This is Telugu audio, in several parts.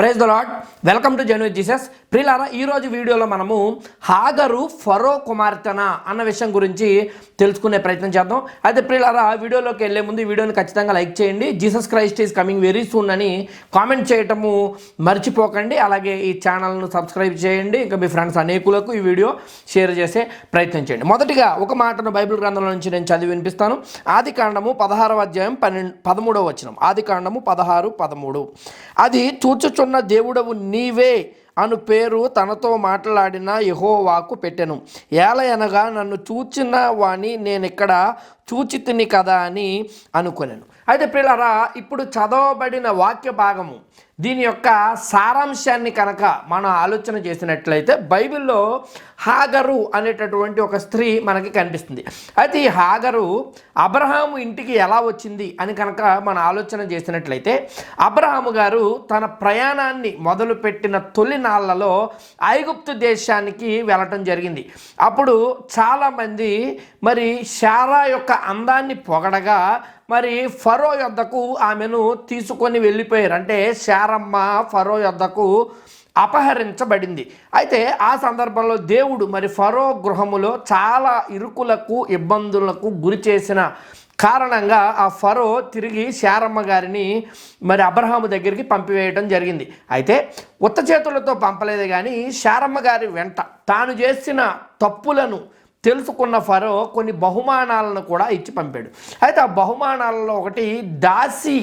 Praise the Lord welcome to జెన్విత్ Jesus ప్రిలారా ఈరోజు వీడియోలో మనము హాగరు ఫరో కుమార్తెన అన్న విషయం గురించి తెలుసుకునే ప్రయత్నం చేద్దాం. అయితే ప్రిలారా వీడియోలోకి వెళ్ళే ముందు ఈ వీడియోని ఖచ్చితంగా లైక్ చేయండి. Jesus Christ is coming very soon అని కామెంట్ చేయటము మర్చిపోకండి. అలాగే ఈ ఛానల్ను సబ్స్క్రైబ్ చేయండి. ఇంకా మీ ఫ్రెండ్స్ అనేకులకు ఈ వీడియో షేర్ చేసే ప్రయత్నం చేయండి. మొదటిగా ఒక మాటను బైబిల్ గ్రంథంలో నుంచి నేను చదివి వినిపిస్తాను. ఆది కాండము పదహారవ అధ్యాయం పన్నెండు పదమూడవ వచనం. ఆది కాండము పదహారు పదమూడు. అది చూచుచున్న దేవుడవు నీవే అను పేరు తనతో మాట్లాడిన యహోవాకు పెట్టెను. ఏలయనగా నన్ను చూచిన వాణి నేను ఇక్కడ చూచితిని కదా అని అనుకున్నాను అయితే పిల్లరా ఇప్పుడు చదవబడిన వాక్య భాగము దీని యొక్క సారాంశాన్ని కనుక మనం ఆలోచన చేసినట్లయితే బైబిల్లో హాగరు అనేటటువంటి ఒక స్త్రీ మనకి కనిపిస్తుంది. అయితే ఈ హాగరు అబ్రహాము ఇంటికి ఎలా వచ్చింది అని కనుక మనం ఆలోచన చేసినట్లయితే అబ్రహాము గారు తన ప్రయాణాన్ని మొదలుపెట్టిన తొలి నాళ్ళలో ఐగుప్తు దేశానికి వెళ్ళటం జరిగింది. అప్పుడు చాలామంది మరి శారా యొక్క అందాన్ని పొగడగా మరి ఫరో యొద్దకు ఆమెను తీసుకొని వెళ్ళిపోయారు. అంటే శారా శారమ్మ ఫరో యొద్దకు అపహరించబడింది. అయితే ఆ సందర్భంలో దేవుడు మరి ఫరో గృహములో చాలా ఇరుకులకు ఇబ్బందులకు గురి చేసిన కారణంగా ఆ ఫరో తిరిగి శారమ్మ గారిని మరి అబ్రహాము దగ్గరికి పంపివేయడం జరిగింది. అయితే ఉత్త చేతులతో పంపలేదు కానీ శారమ్మ గారి వెంట తాను చేసిన తప్పులను తెలుసుకున్న ఫరో కొన్ని బహుమానాలను కూడా ఇచ్చి పంపాడు. అయితే ఆ బహుమానాలలో ఒకటి దాసి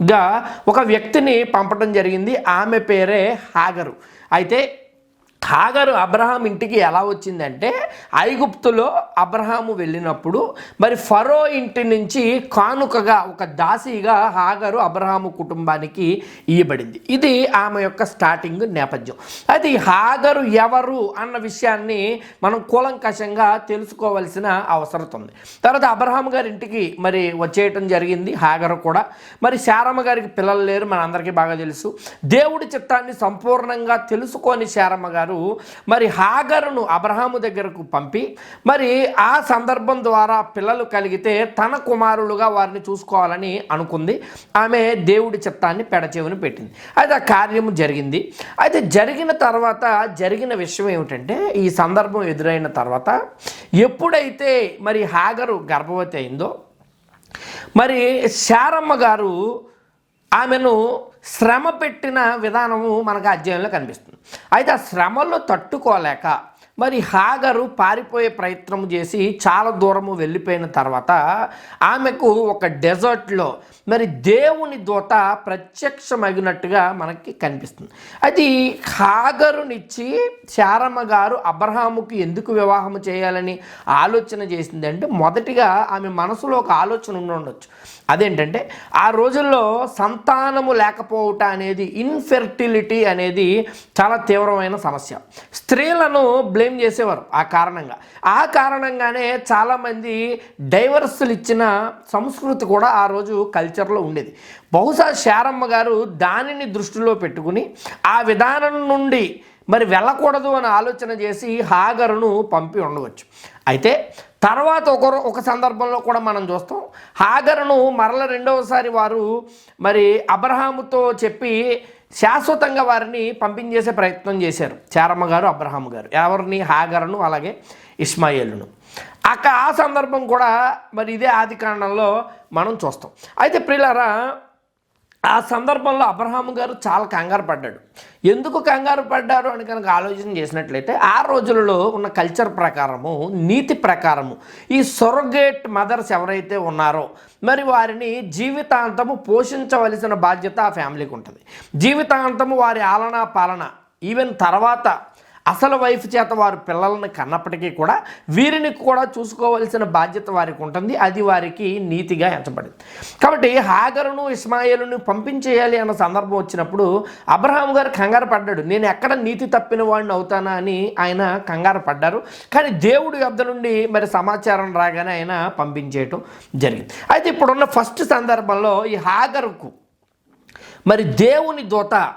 గా ఒక వ్యక్తిని పంపడం జరిగింది. ఆమె పేరే హాగరు. అయితే హాగరు అబ్రహాం ఇంటికి ఎలా వచ్చిందంటే ఐగుప్తులో అబ్రహాము వెళ్ళినప్పుడు మరి ఫరో ఇంటి నుంచి కానుకగా ఒక దాసిగా హాగరు అబ్రహాము కుటుంబానికి ఇవ్వబడింది ఇది ఆమె యొక్క స్టార్టింగ్ నేపథ్యం. అది హాగరు ఎవరు అన్న విషయాన్ని మనం కూలంకషంగా తెలుసుకోవాల్సిన అవసరం ఉంది. తర్వాత అబ్రహాం గారి ఇంటికి మరి వచ్చేయటం జరిగింది హాగరు కూడా. మరి శారమ్మ గారికి పిల్లలు లేరు మన అందరికీ బాగా తెలుసు. దేవుడి చిత్తాన్ని సంపూర్ణంగా తెలుసుకొని శారమ్మ గారు మరి హాగరును అబ్రహాము దగ్గరకు పంపి మరి ఆ సందర్భం ద్వారా పిల్లలు కలిగితే తన కుమారులుగా వారిని చూసుకోవాలని అనుకుంది. ఆమె దేవుడి చిత్తాన్ని పెడచేవుని పెట్టింది. అయితే ఆ కార్యము జరిగింది. అయితే జరిగిన తర్వాత జరిగిన విషయం ఏమిటంటే ఈ సందర్భం ఎదురైన తర్వాత ఎప్పుడైతే మరి హాగరు గర్భవతి అయిందో మరి శారమ్మ గారు ఆమెను శ్రమ పెట్టిన విధానము మనకు అధ్యయనంలో కనిపిస్తుంది. అయితే ఆ శ్రమలు తట్టుకోలేక మరి హాగరు పారిపోయే ప్రయత్నం చేసి చాలా దూరము వెళ్ళిపోయిన తర్వాత ఆమెకు ఒక డెజర్ట్లో మరి దేవుని దూత ప్రత్యక్షమగినట్టుగా మనకి కనిపిస్తుంది. అది హాగరునిచ్చి శారమ్మ గారు అబ్రహాముకి ఎందుకు వివాహం చేయాలని ఆలోచన చేసిందంటే మొదటిగా ఆమె మనసులో ఒక ఆలోచన ఉండి ఉండొచ్చు. అదేంటంటే ఆ రోజుల్లో సంతానము లేకపోవట అనేది ఇన్ఫెర్టిలిటీ అనేది చాలా తీవ్రమైన సమస్య. స్త్రీలను బ్లేమ్ చేసేవారు ఆ కారణంగా. ఆ కారణంగానే చాలామంది డైవర్సులు ఇచ్చిన సంస్కృతి కూడా ఆ రోజు కల్చర్లో ఉండేది. బహుశా శారమ్మ గారు దానిని దృష్టిలో పెట్టుకుని ఆ విధానం నుండి మరి వెళ్ళకూడదు అని ఆలోచన చేసి హాగరును పంపి ఉండవచ్చు. అయితే తర్వాత ఒకరు ఒక సందర్భంలో కూడా మనం చూస్తాం. హాగరును మరల రెండవసారి వారు మరి అబ్రహాముతో చెప్పి శాశ్వతంగా వారిని పంపించేసే ప్రయత్నం చేశారు. చారమ్మ గారు అబ్రహాం గారు. ఎవరిని? హాగరను అలాగే ఇస్మాయిల్ను. అక్క ఆ సందర్భం కూడా మరి ఇదే ఆది కాండంలో మనం చూస్తాం. అయితే ప్రిలరా ఆ సందర్భంలో అబ్రహాం గారు చాలా కంగారు పడ్డాడు. ఎందుకు కంగారు పడ్డారు అని కనుక ఆలోచన చేసినట్లయితే ఆ రోజులలో ఉన్న కల్చర్ ప్రకారము నీతి ప్రకారము ఈ సొరగేట్ మదర్స్ ఎవరైతే ఉన్నారో మరి వారిని జీవితాంతము పోషించవలసిన బాధ్యత ఆ ఫ్యామిలీకి ఉంటుంది. జీవితాంతము వారి ఆలనా పాలన ఈవెన్ తర్వాత అసలు వైఫ్ చేత వారు పిల్లల్ని కన్నప్పటికీ కూడా వీరిని కూడా చూసుకోవాల్సిన బాధ్యత వారికి ఉంటుంది. అది వారికి నీతిగా ఎంచబడింది. కాబట్టి హాగరును ఇస్మాయిలును పంపించేయాలి అన్న సందర్భం వచ్చినప్పుడు అబ్రహాం గారు కంగారు పడ్డాడు. నేను ఎక్కడ నీతి తప్పిన వాడిని అవుతానా అని ఆయన కంగారు పడ్డారు. కానీ దేవుడి వద్ద నుండి మరి సమాచారం రాగానే ఆయన పంపించేయటం జరిగింది. అయితే ఇప్పుడున్న ఫస్ట్ సందర్భంలో ఈ హాగరుకు మరి దేవుని దూత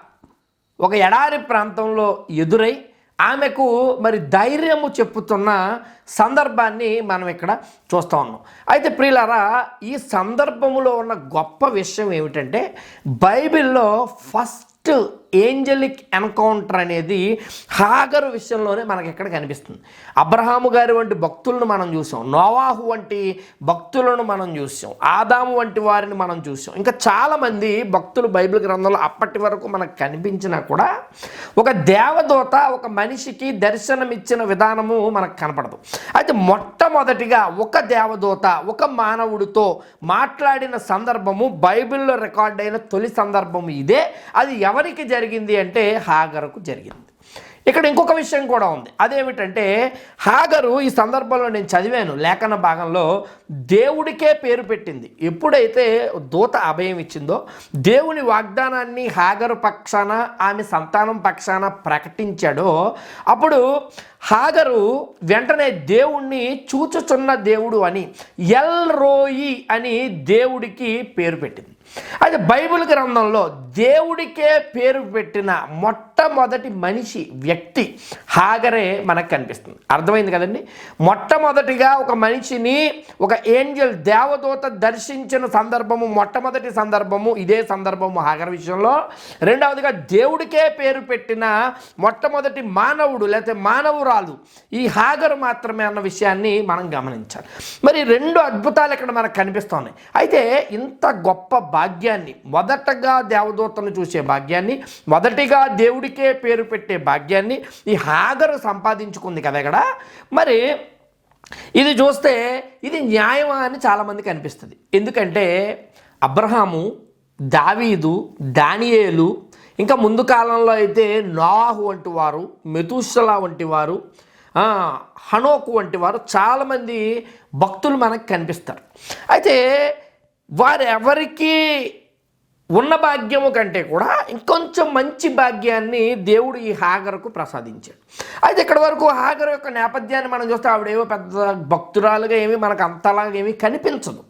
ఒక ఎడారి ప్రాంతంలో ఎదురై ఆమెకు మరి ధైర్యము చెప్పుతున్న సందర్భాన్ని మనం ఇక్కడ చూస్తూ ఉన్నాం. అయితే ప్రియులారా ఈ సందర్భంలో ఉన్న గొప్ప విషయం ఏమిటంటే బైబిల్లో ఫస్ట్ ఏంజలిక్ ఎన్కౌంటర్ అనేది హాగరు విషయంలోనే మనకి ఇక్కడ కనిపిస్తుంది? అబ్రహాము గారి వంటి భక్తులను మనం చూసాం. నోవాహు వంటి భక్తులను మనం చూసాం. ఆదాము వంటి వారిని మనం చూసాం. ఇంకా చాలామంది భక్తులు బైబిల్ గ్రంథంలో అప్పటి వరకు మనకు కనిపించినా కూడా ఒక దేవదూత ఒక మనిషికి దర్శనమిచ్చిన విధానము మనకు కనపడదు. అయితే మొట్టమొదటిగా ఒక దేవదూత ఒక మానవుడితో మాట్లాడిన సందర్భము బైబిల్లో రికార్డ్ అయిన తొలి సందర్భం ఇదే. అది ఎవరికి జరిగింది? జరిగింది అంటే హాగరుకు జరిగింది. ఇక్కడ ఇంకొక విషయం కూడా ఉంది. అదేమిటంటే హాగరు ఈ సందర్భంలో నేను చదివాను లేఖన భాగంలో దేవుడికే పేరు పెట్టింది. ఎప్పుడైతే దూత అభయం ఇచ్చిందో దేవుని వాగ్దానాన్ని హాగరు పక్షాన ఆమె సంతానం పక్షాన ప్రకటించాడో అప్పుడు హాగరు వెంటనే దేవుణ్ణి చూచుచున్న దేవుడు అని ఎల్ రోయి అని దేవుడికి పేరు పెట్టింది. అయితే బైబిల్ గ్రంథంలో దేవుడికే పేరు పెట్టిన మొట్ట మొట్టమొదటి మనిషి వ్యక్తి హాగరే మనకు కనిపిస్తుంది. అర్థమైంది కదండి? మొట్టమొదటిగా ఒక మనిషిని ఒక ఏంజల్ దేవదూత దర్శించిన సందర్భము మొట్టమొదటి సందర్భము ఇదే సందర్భము హాగర్ విషయంలో. రెండవదిగా దేవుడికే పేరు పెట్టిన మొట్టమొదటి మానవుడు లేకపోతే మానవురాలు ఈ హాగరు మాత్రమే అన్న విషయాన్ని మనం గమనించాలి. మరి రెండు అద్భుతాలు ఇక్కడ మనకు కనిపిస్తున్నాయి అయితే ఇంత గొప్ప భాగ్యాన్ని మొదటగా దేవదూతను చూసే భాగ్యాన్ని మొదటిగా దేవుడి దేవుడికే పేరు పెట్టే భాగ్యాన్ని ఈ హాగరు సంపాదించుకుంది కదా ఇక్కడ. మరి ఇది చూస్తే ఇది న్యాయమా అని చాలామందికి అనిపిస్తుంది. ఎందుకంటే అబ్రహాము దావీదు దానియేలు ఇంకా ముందు కాలంలో అయితే నోవాహు వంటి వారు మెతుషలా వంటి వారు హనోకు వంటి వారు చాలామంది భక్తులు మనకు కనిపిస్తారు. అయితే వారెవరికి ఉన్న భాగ్యము కంటే కూడా ఇంకొంచెం మంచి భాగ్యాన్ని దేవుడు ఈ హాగర్కు ప్రసాదించాడు. అయితే ఇక్కడ వరకు హాగర్ యొక్క నేపథ్యాన్ని మనం చూస్తే ఆవిడేమో పెద్ద భక్తురాలుగా ఏమీ మనకు అంతలాగా ఏమీ కనిపించదు.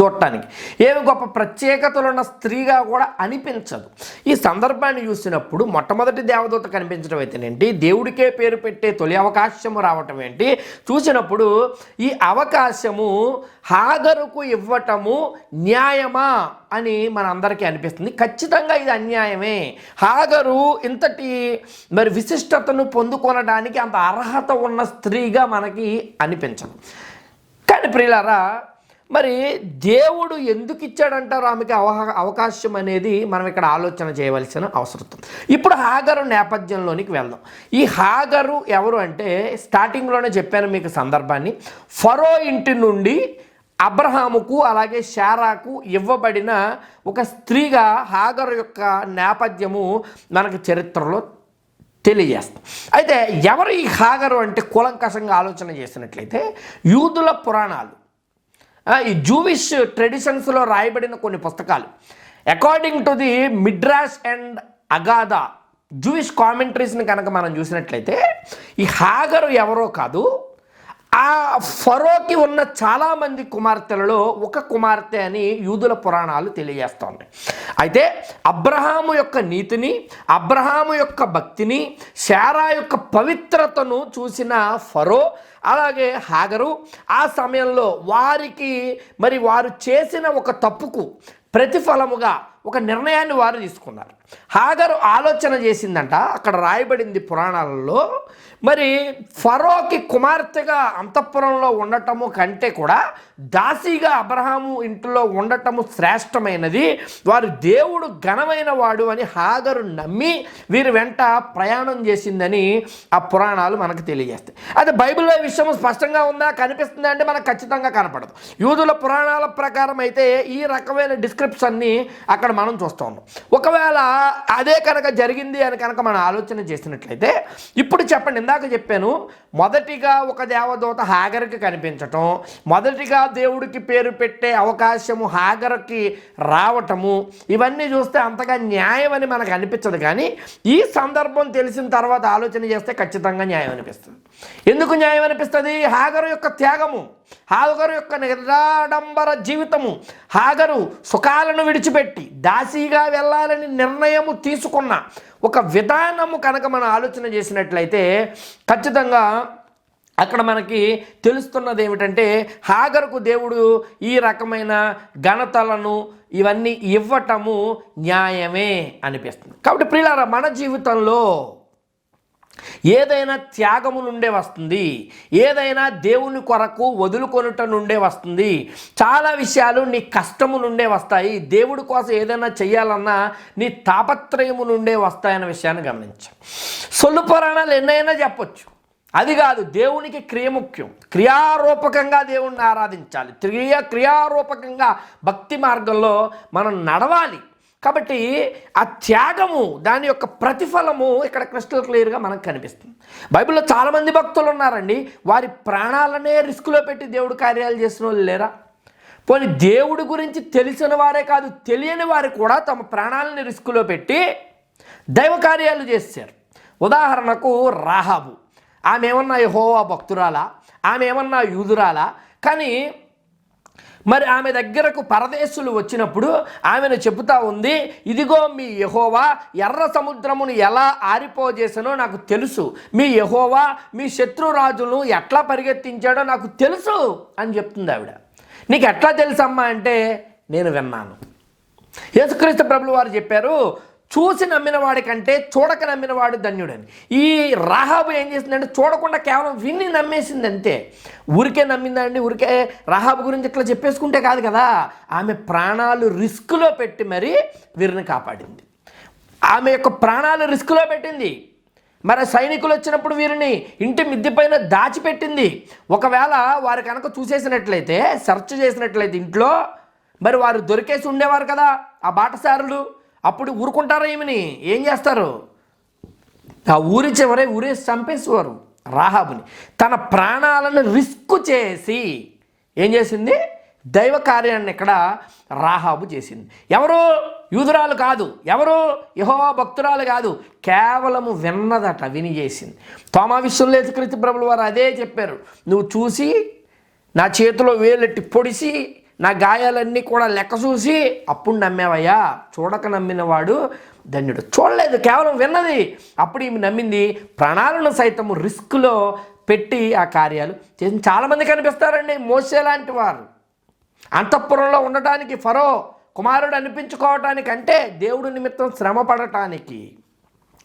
చూడటానికి. ఏమి గొప్ప ప్రత్యేకతలు ఉన్న స్త్రీగా కూడా అనిపించదు. ఈ సందర్భాన్ని చూసినప్పుడు మొట్టమొదటి దేవదూత కనిపించడం అయితేనేంటి? దేవుడికే పేరు పెట్టే తొలి అవకాశము రావటం ఏంటి? చూసినప్పుడు ఈ అవకాశము హాగరుకు ఇవ్వటము న్యాయమా అని మన అందరికీ అనిపిస్తుంది. ఖచ్చితంగా ఇది అన్యాయమే. హాగరు ఇంతటి మరి విశిష్టతను పొందుకొనడానికి అంత అర్హత ఉన్న స్త్రీగా మనకి అనిపించదు. కానీ ప్రియులారా మరి దేవుడు ఎందుకు ఇచ్చాడంటారు ఆమెకి అవహ అవకాశం అనేది మనం ఇక్కడ ఆలోచన చేయవలసిన అవసరం ఇప్పుడు హాగరు నేపథ్యంలోనికి వెళ్దాం. ఈ హాగరు ఎవరు అంటే స్టార్టింగ్లోనే చెప్పాను మీకు సందర్భాన్ని. ఫరో ఇంటి నుండి అబ్రహాముకు అలాగే శారాకు ఇవ్వబడిన ఒక స్త్రీగా హాగరు యొక్క నేపథ్యము మనకు చరిత్రలో తెలియజేస్తాం అయితే ఎవరు ఈ హాగరు అంటే కూలంకషంగా ఆలోచన చేసినట్లయితే యూదుల పురాణాలు. ఈ జూవిష్ ట్రెడిషన్స్లో రాయబడిన కొన్ని పుస్తకాలు. According to the Midrash and Aggadah Jewish కామెంటరీస్ని కనుక మనం చూసినట్లయితే ఈ హాగరు ఎవరో కాదు ఆ ఫరోకి ఉన్న చాలామంది కుమార్తెలలో ఒక కుమార్తె అని యూదుల పురాణాలు తెలియజేస్తోంది. అయితే అబ్రహాము యొక్క నీతిని అబ్రహాము యొక్క భక్తిని శారా యొక్క పవిత్రతను చూసిన ఫరో అలాగే హాగరు ఆ సమయంలో వారికి మరి వారు చేసిన ఒక తప్పుకు ప్రతిఫలముగా ఒక నిర్ణయాన్ని వారు తీసుకున్నారు. హాగరు ఆలోచన చేసిందంట అక్కడ రాయబడింది పురాణాలలో మరి ఫరోకి కుమార్తెగా అంతఃపురంలో ఉండటము కంటే కూడా దాసీగా అబ్రహాము ఇంట్లో ఉండటము శ్రేష్టమైనది వారు దేవుడు ఘనమైన వాడు అని హాగరు నమ్మి వీరి వెంట ప్రయాణం చేసిందని ఆ పురాణాలు మనకు తెలియజేస్తాయి. అదే బైబిల్లో విషయం స్పష్టంగా ఉందా కనిపిస్తుందా అంటే మనకు ఖచ్చితంగా కనపడదు. యూదుల పురాణాల ప్రకారం అయితే ఈ రకమైన డిస్క్రిప్షన్ని అక్కడ మనం చూస్తూ ఉన్నాం. ఒకవేళ అదే కనుక జరిగింది అని కనుక మనం ఆలోచన చేసినట్లయితే ఇప్పుడు చెప్పండి ఇందాక చెప్పాను మొదటిగా ఒక దేవదూత హాగర్కి కనిపించటం మొదటిగా దేవుడికి పేరు పెట్టే అవకాశము హాగర్కి రావటము ఇవన్నీ చూస్తే అంతగా న్యాయం అని మనకు అనిపించదు కానీ ఈ సందర్భం తెలిసిన తర్వాత ఆలోచన చేస్తే ఖచ్చితంగా న్యాయం అనిపిస్తుంది. ఎందుకు న్యాయం అనిపిస్తుంది? హాగర్ యొక్క త్యాగము. హాగరు యొక్క నిరాడంబర జీవితము హాగరు సుఖాలను విడిచిపెట్టి దాసీగా వెళ్ళాలని నిర్ణయము తీసుకున్న ఒక విధానము కనుక మనం ఆలోచన చేసినట్లయితే ఖచ్చితంగా అక్కడ మనకి తెలుస్తున్నది ఏమిటంటే హాగరుకు దేవుడు ఈ రకమైన ఘనతలను ఇవన్నీ ఇవ్వటము న్యాయమే అనిపిస్తుంది. కాబట్టి ప్రియులారా మన జీవితంలో ఏదైనా త్యాగము నుండే వస్తుంది. ఏదైనా దేవుని కొరకు వదులుకొనుట నుండే వస్తుంది. చాలా విషయాలు నీ కష్టము నుండే వస్తాయి. దేవుడి కోసం ఏదైనా చేయాలన్నా నీ తాపత్రయము నుండే వస్తాయన్న విషయాన్ని గమనించు సొల్లు పురాణాలు ఎన్నైనా చెప్పొచ్చు. అది కాదు దేవునికి క్రియ ముఖ్యం. క్రియారూపకంగా దేవుణ్ణి ఆరాధించాలి. క్రియ క్రియారూపకంగా భక్తి మార్గంలో మనం నడవాలి. కాబట్టి ఆ త్యాగము దాని యొక్క ప్రతిఫలము ఇక్కడ క్రిస్టల్ క్లియర్గా మనకు కనిపిస్తుంది. బైబిల్లో చాలామంది భక్తులు ఉన్నారండి. వారి ప్రాణాలనే రిస్క్లో పెట్టి దేవుడు కార్యాలు చేసిన వాళ్ళు లేరా? పోనీ దేవుడి గురించి తెలిసిన వారే కాదు తెలియని వారు కూడా తమ ప్రాణాలని రిస్కులో పెట్టి దైవ కార్యాలు చేశారు. ఉదాహరణకు రాహాబు. ఆమె ఏమన్నా యహోవా భక్తురాలా? ఆమె ఏమన్నా యూదురాలా? కానీ మరి ఆమె దగ్గరకు పరదేశులు వచ్చినప్పుడు ఆమెను చెబుతా ఉంది ఇదిగో మీ యహోవా ఎర్ర సముద్రమును ఎలా ఆరిపోజేసానో నాకు తెలుసు. మీ యహోవా మీ శత్రురాజును ఎట్లా పరిగెత్తించాడో నాకు తెలుసు అని చెప్తుంది ఆవిడ. నీకు ఎట్లా తెలుసమ్మా అంటే నేను విన్నాను. యేసుక్రీస్తు ప్రభులు వారు చెప్పారు చూసి నమ్మిన వాడికంటే చూడక నమ్మిన వాడు ధన్యుడని. ఈ రాహాబు ఏం చేసిందంటే చూడకుండా కేవలం విన్ని నమ్మేసింది అంతే ఊరికే నమ్మిందండి ఊరికే రాహాబు గురించి ఇట్లా చెప్పేసుకుంటే కాదు కదా. ఆమె ప్రాణాలు రిస్క్లో పెట్టి మరీ వీరిని కాపాడింది. ఆమె యొక్క ప్రాణాలు రిస్క్లో పెట్టింది. మరి సైనికులు వచ్చినప్పుడు వీరిని ఇంటి మిద్దె పైన దాచిపెట్టింది. ఒకవేళ వారు కనుక చూసేసినట్లయితే సెర్చ్ చేసినట్లయితే ఇంట్లో మరి వారు దొరికేసి ఉండేవారు కదా ఆ బాటసారులు. అప్పుడు ఊరుకుంటారా ఈమెని ఏం చేస్తారు? ఆ ఊరి చివరే ఊరేసి చంపేసేవారు రాహాబుని. తన ప్రాణాలను రిస్క్ చేసి ఏం చేసింది? దైవ కార్యాన్ని ఇక్కడ రాహాబు చేసింది. ఎవరు? యూదురాలు కాదు. ఎవరు? యహోవా భక్తురాలు కాదు. కేవలము విన్నదట విని చేసింది. తోమా విషయంలో యేసుక్రీస్తు ప్రభులు వారు అదే చెప్పారు. నువ్వు చూసి నా చేతిలో వేలెట్టి పొడిసి నా గాయాలన్నీ కూడా లెక్క చూసి అప్పుడు నమ్మేవయ్యా చూడక నమ్మినవాడు ధన్యుడు. చూడలేదు కేవలం విన్నది. అప్పుడు ఈమె నమ్మింది ప్రాణాలను సైతము రిస్క్లో పెట్టి ఆ కార్యాలు చేసి చాలామంది కనిపిస్తారండి మోసే లాంటి వారు. అంతఃపురంలో ఉండటానికి ఫరో కుమారుడు అనిపించుకోవటానికి అంటే దేవుడు నిమిత్తం శ్రమ పడటానికి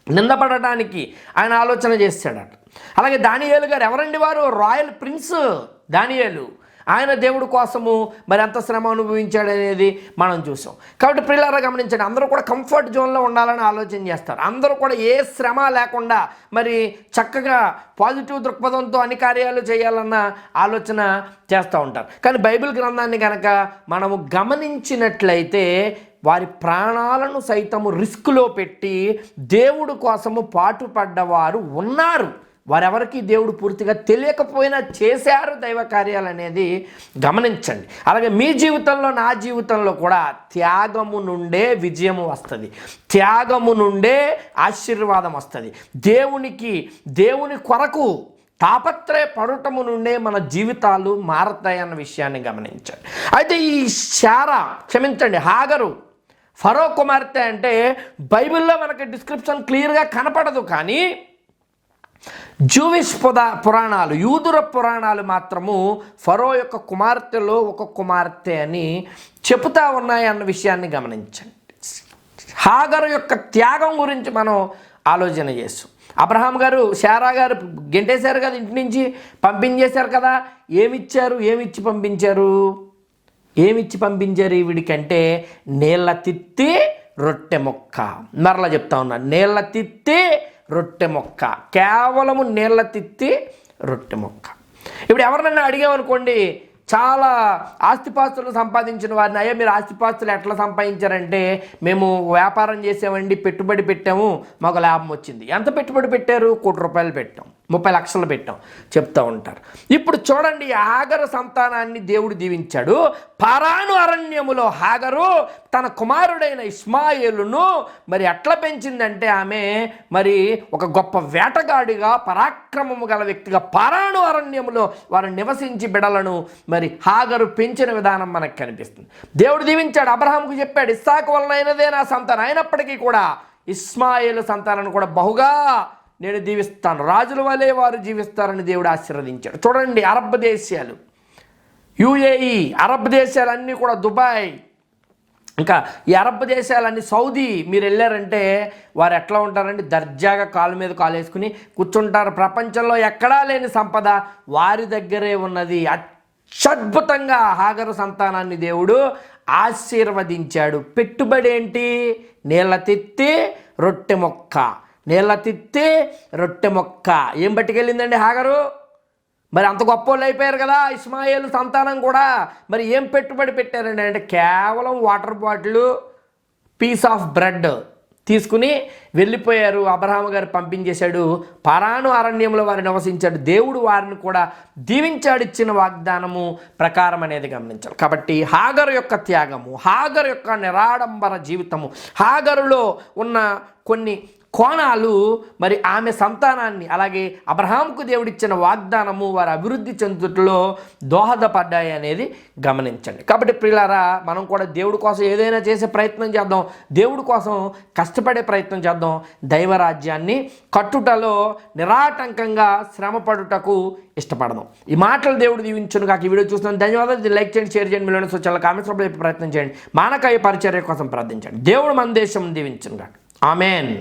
నిందపడటానికి ఆయన ఆలోచన చేశాడట అలాగే దానియేలు గారు ఎవరండి వారు? రాయల్ ప్రిన్స్ దానియేలు. ఆయన దేవుడి కోసము మరి ఎంత శ్రమ అనుభవించాడనేది మనం చూసాం. కాబట్టి పిల్లరా గమనించండి అందరూ కూడా కంఫర్ట్ జోన్లో ఉండాలని ఆలోచన చేస్తారు. అందరూ కూడా ఏ శ్రమ లేకుండా మరి చక్కగా పాజిటివ్ దృక్పథంతో అన్ని కార్యాలు చేయాలన్న ఆలోచన చేస్తూ ఉంటారు. కానీ బైబిల్ గ్రంథాన్ని కనుక మనము గమనించినట్లయితే వారి ప్రాణాలను సైతము రిస్క్లో పెట్టి దేవుడు కోసము పాటుపడ్డవారు ఉన్నారు. వారెవరికి దేవుడు పూర్తిగా తెలియకపోయినా చేశారు దైవ కార్యాలు అనేది గమనించండి. అలాగే మీ జీవితంలో నా జీవితంలో కూడా త్యాగము నుండే విజయము వస్తుంది. త్యాగము నుండే ఆశీర్వాదం వస్తుంది. దేవునికి దేవుని కొరకు తాపత్రయ పడటము నుండే మన జీవితాలు మారతాయన్న విషయాన్ని గమనించండి. అయితే ఈ శారా క్షమించండి హాగరు ఫరో కుమార్తె అంటే బైబిల్లో మనకి డిస్క్రిప్షన్ క్లియర్గా కనపడదు కానీ జూవిష్ పుద పురాణాలు యూదుర పురాణాలు మాత్రము ఫరో యొక్క కుమార్తెలో ఒక కుమార్తె అని చెబుతా ఉన్నాయి అన్న విషయాన్ని గమనించండి. హాగరు యొక్క త్యాగం గురించి మనం ఆలోచన చేస్తాం. అబ్రహాం గారు శారా గారు గెంటేశారు కదా ఇంటి నుంచి పంపించేశారు కదా. ఏమిచ్చారు? ఏమిచ్చి పంపించారు? ఏమిచ్చి పంపించారు ఈవిడికంటే నీళ్ళ తిత్తి రొట్టె మొక్క. మరలా చెప్తా ఉన్నా నీళ్ళ తిత్తి రొట్టె మొక్క. కేవలము నీళ్ళ తిత్తి రొట్టె మొక్క. ఇప్పుడు ఎవరినైనా అడిగామనుకోండి చాలా ఆస్తిపాస్తులు సంపాదించిన వారిని అయ్యా మీరు ఆస్తిపాస్తులు ఎట్లా సంపాదించారంటే మేము వ్యాపారం చేసామండి పెట్టుబడి పెట్టాము మాకు లాభం వచ్చింది. ఎంత పెట్టుబడి పెట్టారు? కోటి రూపాయలు పెట్టాం. ముప్పై లక్షలు పెట్టాం చెప్తూ ఉంటారు. ఇప్పుడు చూడండి హాగరు సంతానాన్ని దేవుడు దీవించాడు. పరాను అరణ్యములో హాగరు తన కుమారుడైన ఇస్మాయిలును మరి ఎట్లా పెంచిందంటే ఆమె మరి ఒక గొప్ప వేటగాడిగా పరాక్రమము గల వ్యక్తిగా పరాను అరణ్యములో వారు నివసించి బిడలను మరి హాగరు పెంచిన విధానం మనకు కనిపిస్తుంది. దేవుడు దీవించాడు అబ్రహాంకు చెప్పాడు ఇస్సాకు వలన అయినదే నా సంతానం. అయినప్పటికీ కూడా ఇస్మాయిల్ సంతానాన్ని కూడా బహుగా నేను దీవిస్తాను రాజుల వలె వారు జీవిస్తారని దేవుడు ఆశీర్వదించాడు. చూడండి అరబ్ దేశాలు. యుఏఈ అరబ్ దేశాలన్నీ కూడా దుబాయ్. ఇంకా ఈ అరబ్ దేశాలన్నీ సౌదీ. మీరు వెళ్ళారంటే వారు ఎట్లా ఉంటారండి? దర్జాగా కాలు మీద కాలు వేసుకుని కూర్చుంటారు. ప్రపంచంలో ఎక్కడా లేని సంపద వారి దగ్గరే ఉన్నది. అత్యద్భుతంగా హాగరు సంతానాన్ని దేవుడు ఆశీర్వదించాడు. పెట్టుబడి ఏంటి నీళ్ళ తిత్తి రొట్టె మొక్క. నీళ్ళ తిత్తి రొట్టె మొక్క. ఏం పట్టుకెళ్ళిందండి హాగరు? మరి అంత గొప్ప వాళ్ళు అయిపోయారు కదా ఇస్మాయిల్ సంతానం కూడా. మరి ఏం పెట్టుబడి పెట్టారండి? అంటే కేవలం water bottle piece of bread తీసుకుని వెళ్ళిపోయారు. అబ్రహాం గారు పంపించేశాడు. పరాను అరణ్యంలో వారు నివసించాడు. దేవుడు వారిని కూడా దీవించాడు. ఇచ్చిన వాగ్దానము ప్రకారం అనేది గమనించాలి. కాబట్టి హాగరు యొక్క త్యాగము హాగరు యొక్క నిరాడంబర జీవితము హాగరులో ఉన్న కొన్ని కోణాలు మరి ఆమె సంతానాన్ని అలాగే అబ్రహాంకు దేవుడిచ్చిన వాగ్దానము వారి అభివృద్ధి చెందుట్లో దోహదపడ్డాయి అనేది గమనించండి. కాబట్టి ప్రియులారా మనం కూడా దేవుడి కోసం ఏదైనా చేసే ప్రయత్నం చేద్దాం. దేవుడి కోసం కష్టపడే ప్రయత్నం చేద్దాం. దైవరాజ్యాన్ని కట్టుటలో నిరాటంకంగా శ్రమపడుటకు ఇష్టపడదాం. ఈ మాటలు దేవుడు దీవించును కాక ఈ వీడియో చూస్తున్నాను ధన్యవాదాలు. లైక్ చేయండి షేర్ చేయండి. మీలో సోచాల కామెంట్స్ ప్రయత్నం చేయండి. మానకాయ పరిచర్య కోసం ప్రార్థించండి. దేవుడు మన దేశం దీవించును కాక ఆమెన్.